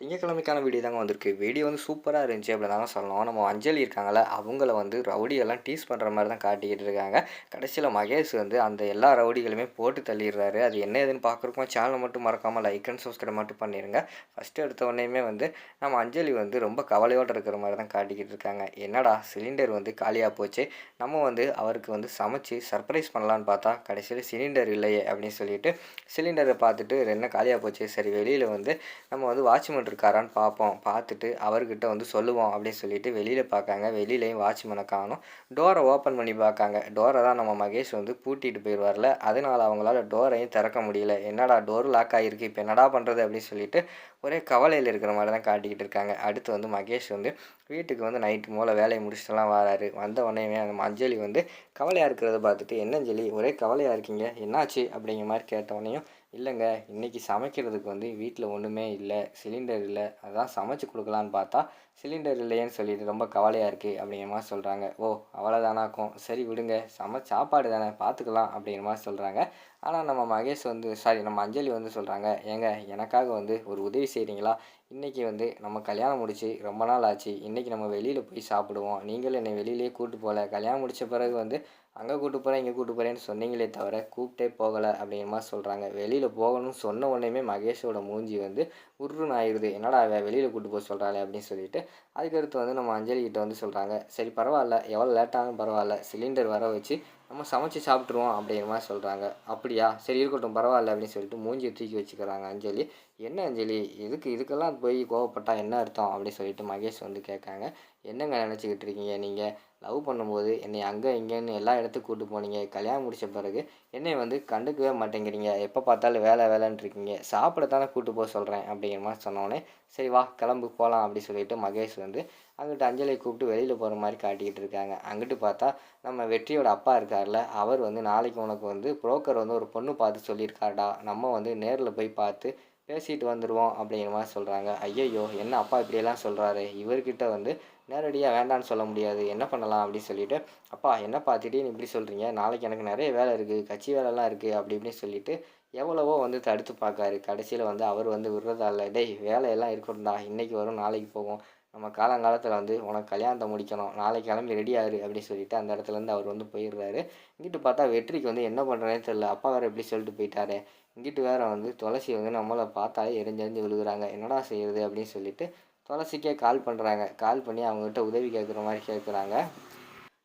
திங்கக்கிழமைக்கான video தாங்க வந்திருக்கு. Video வந்து சூப்பராக இருந்துச்சு அப்படி தாங்க சொல்லணும். நம்ம அஞ்சலி இருக்காங்கள அவங்கள வந்து ரவுடியெல்லாம் டீஸ் பண்ணுற மாதிரி தான் காட்டிக்கிட்டு இருக்காங்க. கடைசியில் மகேஷ் வந்து அந்த எல்லா ரவுடிகளுமே போட்டு தள்ளிடுறாரு. அது என்ன ஏதுன்னு பார்க்குறக்கும் சேனலை மட்டும் மறக்காமல் லைக் அண்ட் சப்ஸ்கிரைப் மட்டும் பண்ணிடுங்க ஃபஸ்ட்டு எடுத்த உடனேயுமே வந்து நம்ம அஞ்சலி வந்து ரொம்ப கவலையோடு இருக்கிற மாதிரி தான் காட்டிக்கிட்டு இருக்காங்க. என்னடா சிலிண்டர் வந்து காலியாக போச்சு. நம்ம வந்து அவருக்கு வந்து சமைச்சு சர்ப்ரைஸ் பண்ணலான்னு பார்த்தா கடைசியில் சிலிண்டர் இல்லையே அப்படின்னு சொல்லிட்டு சிலிண்டரை பார்த்துட்டு என்ன காலியாக போச்சு? சரி வெளியில் வந்து நம்ம வந்து வாட்ச்மேன் இருக்காரான்னு பார்ப்போம் பார்த்துட்டு அவர்கிட்ட வந்து சொல்லுவோம் அப்படின்னு சொல்லிட்டு வெளியில் பார்க்காங்க வெளியிலையும் வாட்ச்மேனை காணும். டோரை ஓப்பன் பண்ணி பார்க்காங்க டோரை தான் நம்ம மகேஷ் வந்து பூட்டிட்டு போயிடுவார்ல அதனால் அவங்களால டோரையும் திறக்க முடியல. என்னடா டோர் லாக் ஆகிருக்கு இப்போ என்னடா பண்ணுறது அப்படின்னு சொல்லிட்டு ஒரே கவலையில் இருக்கிற மாதிரி தான் காட்டிக்கிட்டு இருக்காங்க. அடுத்து வந்து மகேஷ் வந்து வீட்டுக்கு வந்து நைட்டு மூல வேலையை முடிச்சுட்டுலாம் வராரு. வந்த உடனே அந்த அஞ்சலி வந்து கவலையாக இருக்கிறத பார்த்துட்டு என்ன அஞ்சலி ஒரே கவலையாக இருக்கீங்க? என்னாச்சு? அப்படிங்கிற மாதிரி கேட்ட உடனே இல்லைங்க இன்றைக்கி சமைக்கிறதுக்கு வந்து வீட்டில் ஒன்றுமே இல்லை சிலிண்டர் இல்லை. அதான் சமைச்சு கொடுக்கலான்னு பார்த்தா சிலிண்டர் இல்லையேன்னு சொல்லிட்டு ரொம்ப கவலையாக இருக்குது அப்படிங்கிற மாதிரி சொல்கிறாங்க ஓ அவ்வளோதானாக்கும் சரி விடுங்க சம சாப்பாடு தானே பார்த்துக்கலாம் அப்படிங்கிற மாதிரி சொல்கிறாங்க ஆனால் நம்ம மகேஷ் வந்து சாரி நம்ம அஞ்சலி வந்து சொல்கிறாங்க ஏங்க எனக்காக வந்து ஒரு உதவி செய்கிறீங்களா இன்றைக்கி வந்து நம்ம கல்யாணம் முடிச்சு ரொம்ப நாள் ஆச்சு. இன்றைக்கி நம்ம வெளியில் போய் சாப்பிடுவோம். நீங்களும் என்னை வெளியிலேயே கூட்டு போகல. கல்யாணம் முடித்த பிறகு வந்து அங்கே கூப்பிட்டு போகிறேன் இங்கே கூப்பிட்டு போகிறேன்னு சொன்னீங்களே தவிர கூப்பிட்டே போகலை அப்படிங்கிற மாதிரி சொல்கிறாங்க வெளியில் போகணும்னு சொன்ன உடனேமே மகேஷோட மூஞ்சி வந்து உருன்னு ஆயிடுது. என்னடா அவ வெளியில் கூப்பிட்டு போக சொல்கிறாளே அப்படின்னு சொல்லிட்டு அதுக்கடுத்து வந்து நம்ம அஞ்சலி கிட்ட வந்து சொல்கிறாங்க சரி பரவாயில்ல. எவ்வளோ லேட்டாகும் பரவாயில்ல. சிலிண்டர் வர வச்சு நம்ம சமைச்சு சாப்பிட்ருவோம் அப்படிங்கிற மாதிரி சொல்கிறாங்க அப்படியா? சரி இருக்கட்டும். பரவாயில்ல அப்படின்னு சொல்லிட்டு மூஞ்சியை தூக்கி வச்சுக்கிறாங்க அஞ்சலி. என்ன அஞ்சலி? இதுக்கு இதுக்கெல்லாம் போய் கோவப்பட்டா என்ன அர்த்தம்? அப்படின்னு சொல்லிட்டு மகேஷ் வந்து கேட்காங்க. என்னங்க நினச்சிக்கிட்டு இருக்கீங்க நீங்கள் லவ் பண்ணும்போது என்னை அங்கே இங்கேன்னு எல்லா இடத்துக்கும் கூட்டு போனீங்க. கல்யாணம் முடித்த பிறகு என்னை வந்து கண்டுக்கவே மாட்டேங்கிறீங்க. எப்போ பார்த்தாலும் வேலை வேலைன்னு இருக்கீங்க. சாப்பிட தானே கூட்டு போக சொல்கிறேன் அப்படிங்கிற மாதிரி சொன்னோடனே சரி வா கிளம்பு போகலாம் அப்படின்னு சொல்லிட்டு மகேஷ் வந்து அங்கிட்டு அஞ்சலியை கூப்பிட்டு வெளியில் போகிற மாதிரி காட்டிக்கிட்டு இருக்காங்க. அங்கிட்டு பார்த்தா நம்ம வெற்றியோட அப்பா இருக்கார்ல அவர் வந்து நாளைக்கு உனக்கு வந்து புரோக்கர் வந்து ஒரு பொண்ணு பார்த்து சொல்லியிருக்காடா நம்ம வந்து நேரில் போய் பார்த்து பேசிட்டு வந்துடுவோம் அப்படிங்கிற மாதிரி சொல்கிறாங்க ஐயையோ என்ன அப்பா இப்படியெல்லாம் சொல்கிறாரு இவர்கிட்ட வந்து நேரடியாக வேண்டான்னு சொல்ல முடியாது. என்ன பண்ணலாம் அப்படின்னு சொல்லிட்டு அப்பா என்னப்பா திடீர்னு இப்படி சொல்கிறீங்க நாளைக்கு எனக்கு நிறைய வேலை இருக்குது கட்சி வேலைலாம் இருக்குது அப்படி இப்படின்னு சொல்லிட்டு எவ்வளவோ வந்து தடுத்து பார்க்காரு. கடைசியில் வந்து அவர் வந்து விடுறதா இல்லை டேய் வேலையெல்லாம் இருக்கட்டும்டா இன்றைக்கி வரும் நாளைக்கு போகும். நம்ம காலங்காலத்தில் வந்து உனக்கு கல்யாணத்தை முடிக்கணும். நாளைக்கு கிளம்பி ரெடி ஆகுது அப்படின்னு சொல்லிட்டு அந்த இடத்துலேருந்து அவர் வந்து போயிடுறாரு. இங்கிட்டு பார்த்தா வெற்றிக்கு வந்து என்ன பண்ணுறேன்னு தெரில அப்பா வேறு எப்படி சொல்லிட்டு போயிட்டாரு. இங்கிட்டு வேற வந்து துளசி வந்து நம்மளை பார்த்தாலே எரிஞ்செறிஞ்சு விழுகுறாங்க. என்னடா செய்யறது அப்படின்னு சொல்லிட்டு துளசிக்கே கால் பண்ணுறாங்க கால் பண்ணி அவங்ககிட்ட உதவி கேட்குற மாதிரி கேட்குறாங்க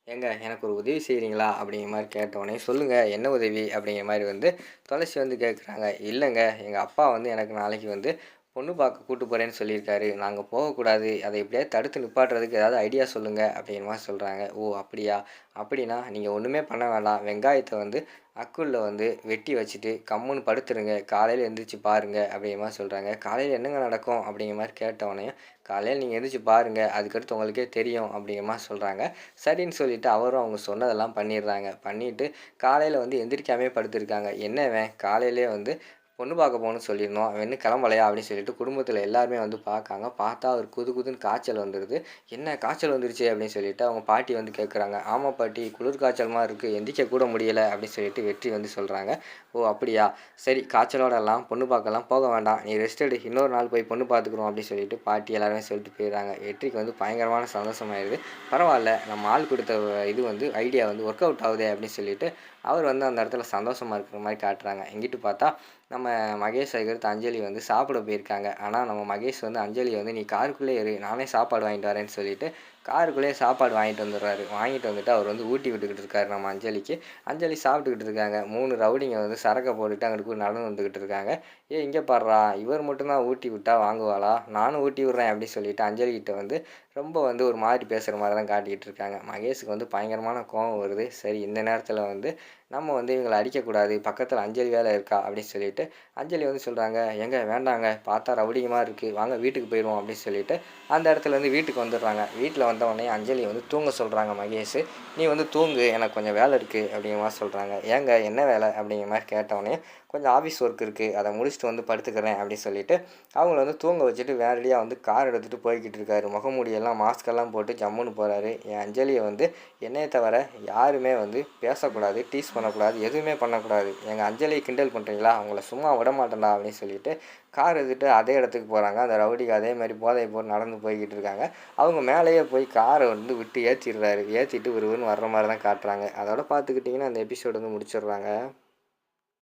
ஏங்க எனக்கு ஒரு உதவி செய்கிறீங்களா அப்படிங்கிற மாதிரி கேட்டோடனே சொல்லுங்கள் என்ன உதவி? அப்படிங்கிற மாதிரி வந்து துளசி வந்து கேட்குறாங்க இல்லைங்க எங்கள் அப்பா வந்து எனக்கு நாளைக்கு வந்து பொண்ணு பார்க்க கூட்டு போகிறேன்னு சொல்லியிருக்காரு. நாங்கள் போகக்கூடாது. அதை எப்படியாவது தடுத்து நிப்பாட்டுறதுக்கு ஏதாவது ஐடியா சொல்லுங்கள் அப்படிங்கிற சொல்கிறாங்க ஓ அப்படியா? அப்படின்னா நீங்கள் ஒன்றுமே பண்ண வேண்டாம் வெங்காயத்தை வந்து அக்குள்ள வந்து வெட்டி வச்சுட்டு கம்முன்னு படுத்துருங்க. காலையில் எழுந்திரிச்சு பாருங்கள் அப்படிங்கிற மாதிரி சொல்கிறாங்க காலையில் என்னங்க நடக்கும் அப்படிங்கிற மாதிரி கேட்டவொடனே காலையில் நீங்கள் எழுந்திரிச்சு பாருங்கள் அதுக்கடுத்து உங்களுக்கே தெரியும் அப்படிங்கிற மாதிரி சொல்கிறாங்க சரின்னு சொல்லிவிட்டு அவரும் அவங்க சொன்னதெல்லாம் பண்ணிடுறாங்க. பண்ணிவிட்டு காலையில் வந்து எந்திரிக்காமே படுத்திருக்காங்க. என்னவன் காலையிலே வந்து பொண்ணு பார்க்க போகணும்னு சொல்லியிருந்தோம். அவன் இன்னும் கிளம்பலையா அப்படின்னு சொல்லிட்டு குடும்பத்தில் எல்லாருமே வந்து பார்க்காங்க. பார்த்தா அவர் குது குதுன்னு காய்ச்சல் வந்துடுது என்ன காய்ச்சல் வந்துருச்சு? அப்படின்னு சொல்லிட்டு அவங்க பாட்டி வந்து கேட்குறாங்க ஆமாம் பாட்டி குளிர் காய்ச்சலமாக இருக்குது எந்திரிக்க கூட முடியலை. அப்படின்னு சொல்லிட்டு வெற்றி வந்து சொல்கிறாங்க ஓ அப்படியா? சரி காய்ச்சலோடலாம் பொண்ணு பார்க்கலாம். போக வேண்டாம். நீ ரெஸ்ட் எடு. இன்னொரு நாள் போய் பொண்ணு பார்த்துக்குறோம். அப்படின்னு சொல்லிட்டு பாட்டி எல்லாருமே சொல்லிட்டு போயிடுறாங்க. வெற்றிக்கு வந்து பயங்கரமான சந்தோஷமாயிருது. பரவாயில்ல. நம்ம ஆள் கொடுத்த இது வந்து ஐடியா வந்து ஒர்க் அவுட் ஆகுதே அப்படின்னு சொல்லிட்டு அவர் வந்து அந்த இடத்துல சந்தோஷமாக இருக்கிற மாதிரி காட்டுறாங்க. எங்கிட்டு பார்த்தா நம்ம மகேஷ் அதுக்கடுத்து அஞ்சலி வந்து சாப்பிட போயிருக்காங்க. ஆனால் நம்ம மகேஷ் வந்து அஞ்சலி வந்து நீ காருக்குள்ளே இரு. நானே சாப்பாடு வாங்கிட்டு வரேன்னு சொல்லிட்டு காருக்குள்ளேயே சாப்பாடு வாங்கிட்டு வந்துடுறாரு. வாங்கிட்டு வந்துட்டு அவர் வந்து ஊட்டி விட்டுக்கிட்டு இருக்காரு நம்ம அஞ்சலிக்கு. அஞ்சலி சாப்பிட்டுக்கிட்டு இருக்காங்க. மூணு ரவுடிங்க வந்து சரக்கை போட்டுட்டு அங்கிட்டு போய் நடந்து வந்துக்கிட்டு இருக்காங்க. ஏ இங்கே பாடுறா இவர் மட்டும்தான் ஊட்டி விட்டா வாங்குவாளா? நானும் ஊட்டி விட்றேன் அப்படின்னு சொல்லிட்டு அஞ்சலிக்கிட்ட வந்து ரொம்ப வந்து ஒரு மாதிரி பேசுகிற மாதிரி தான் காட்டிக்கிட்டு இருக்காங்க. மகேஷுக்கு வந்து பயங்கரமான கோவம் வருது. சரி இந்த நேரத்தில் வந்து நம்ம வந்து இவங்களை அடிக்கக்கூடாது. பக்கத்தில் அஞ்சலி வேலை இருக்கா? அப்படின்னு சொல்லிட்டு அஞ்சலி வந்து சொல்கிறாங்க எங்கே வேண்டாங்க. பார்த்தா ரவுடிங்கமாக இருக்குது வாங்க வீட்டுக்கு போயிடுவோம் அப்படின்னு சொல்லிட்டு அந்த இடத்துல வந்து வீட்டுக்கு வந்துடுறாங்க. வீட்டில் வந்த உடனே அஞ்சலி வந்து தூங்க சொல்கிறாங்க மகேஷ். நீ வந்து தூங்கு. எனக்கு கொஞ்சம் வேலை இருக்குது அப்படிங்கிற மாதிரி சொல்கிறாங்க ஏங்க என்ன வேலை? அப்படிங்கிற மாதிரி கேட்டவொடனே கொஞ்சம் ஆஃபீஸ் ஒர்க் இருக்குது அதை முடிச்சுட்டு வந்து படுத்துக்கிறேன் அப்படின்னு சொல்லிட்டு அவங்கள வந்து தூங்க வச்சுட்டு வேலையாக வந்து கார் எடுத்துகிட்டு போய்கிட்டு இருக்காரு. முகமூடியெல்லாம் மாஸ்கெல்லாம் போட்டு ஜம்முன்னு போகிறாரு என் அஞ்சலியை வந்து என்னையை தவிர யாருமே வந்து பேசக்கூடாது டீஸ் பண்ணக்கூடாது எதுவுமே பண்ணக்கூடாது. எங்கள் அஞ்சலியை கிண்டல் பண்ணுறீங்களா அவங்கள சும்மா விட மாட்டேன்டா அப்படின்னு சொல்லிட்டு கார் எடுத்துகிட்டு அதே இடத்துக்கு போகிறாங்க அந்த ரவுடிக்கு அதே மாதிரி போதை போட்டு நடந்து போய்கிட்டு இருக்காங்க. அவங்க மேலேயே போய் காரை வந்து விட்டு ஏற்றிடுறாரு ஏற்றிட்டு ஒருவருன்னு வர்ற மாதிரி தான் காட்டுறாங்க. அதோட பார்த்துக்கிட்டிங்கன்னா அந்த எபிசோடு வந்து முடிச்சிடுறாங்க.